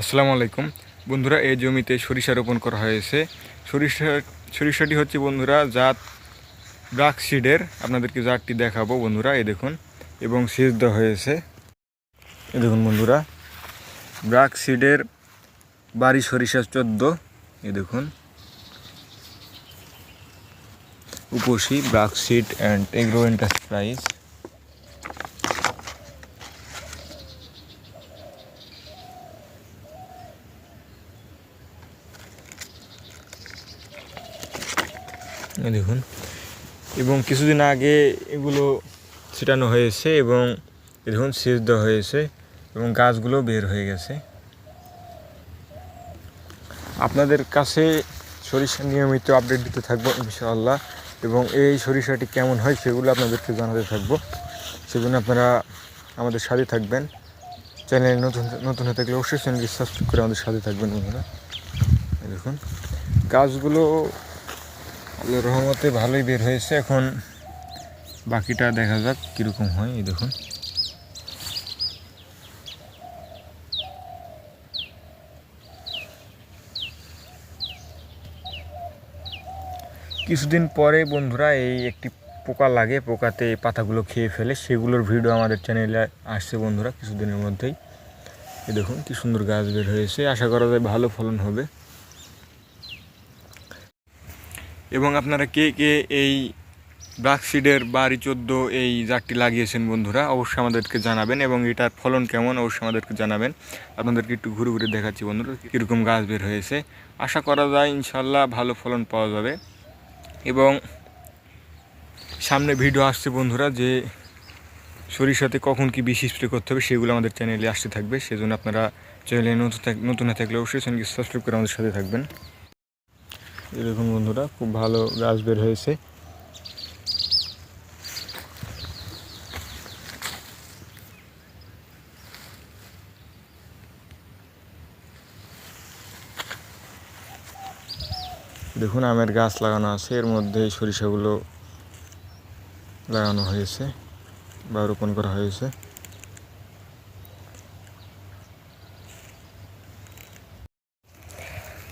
আসসালামু আলাইকুম। বন্ধুরা, এই জমিতে সরিষা রোপণ করা হয়েছে। সরিষা, সরিষাটি হচ্ছে বন্ধুরা জাত ব্রাক সিডের। আপনাদেরকে জাতটি দেখাবো বন্ধুরা, এই দেখুন, এবং সেচ দেওয়া হয়েছে। এ দেখুন বন্ধুরা, ব্রাক সিডের বাড়ি সরিষা চোদ্দ এ দেখুন। উপসী, BRAC seed and agro enterprise দেখুন। এবং কিছুদিন আগে এগুলো ছিটানো হয়েছে এবং দেখুন সেচ দেওয়া হয়েছে এবং গাছগুলো বের হয়ে গেছে। আপনাদের কাছে সরিষা নিয়মিত আপডেট দিতে থাকব ইনশাআল্লাহ এবং এই সরিষাটি কেমন হয় সেগুলো আপনাদেরকে জানাতে থাকব। সেজন্য আপনারা আমাদের সাথে থাকবেন। চ্যানেল নতুন নতুন হয়ে থাকলে অবশ্যই চ্যানেলটি সাবস্ক্রাইব করে আমাদের সাথে থাকবেন বন্ধুরা। দেখুন, গাছগুলো আল্লাহর রহমতে ভালোই বের হয়েছে। এখন বাকিটা দেখা যাক কীরকম হয়, এই দেখুন। কিছুদিন পরে বন্ধুরা, এই একটি পোকা লাগে, পোকাতে পাতাগুলো খেয়ে ফেলে, সেগুলোর ভিডিও আমাদের চ্যানেলে আসছে বন্ধুরা কিছুদিনের মধ্যেই। এই দেখুন, কি সুন্দর গাছ বের হয়েছে। আশা করা যায় ভালো ফলন হবে। এবং আপনারা কে কে এই ব্রাকসিডের বাড়ি চোদ্দ এই জাতটি লাগিয়েছেন বন্ধুরা, অবশ্যই আমাদেরকে জানাবেন এবং এটার ফলন কেমন অবশ্যই আমাদেরকে জানাবেন। আপনাদেরকে একটু ঘুরে ঘুরে দেখাচ্ছি বন্ধুরা, কীরকম গাছ বের হয়েছে। আশা করা যায় ইনশাল্লাহ ভালো ফলন পাওয়া যাবে। এবং সামনে ভিডিও আসছে বন্ধুরা যে সরিষাতে কখন কি বেশি স্প্রে করতে হবে, সেগুলো আমাদের চ্যানেলে আসতে থাকবে। সেজন্য আপনারা চ্যানেলে নতুন নতুন হয়ে থাকলে অবশ্যই চ্যানেলকে সাবস্ক্রাইব করে আমাদের সাথে থাকবেন। এরকম বন্ধুরা, খুব ভালো গাছ বের হয়েছে। দেখুন, আমের গাছ লাগানো আছে। এর মধ্যে সরিষাগুলো লাগানো হয়েছে বা রোপণ করা হয়েছে।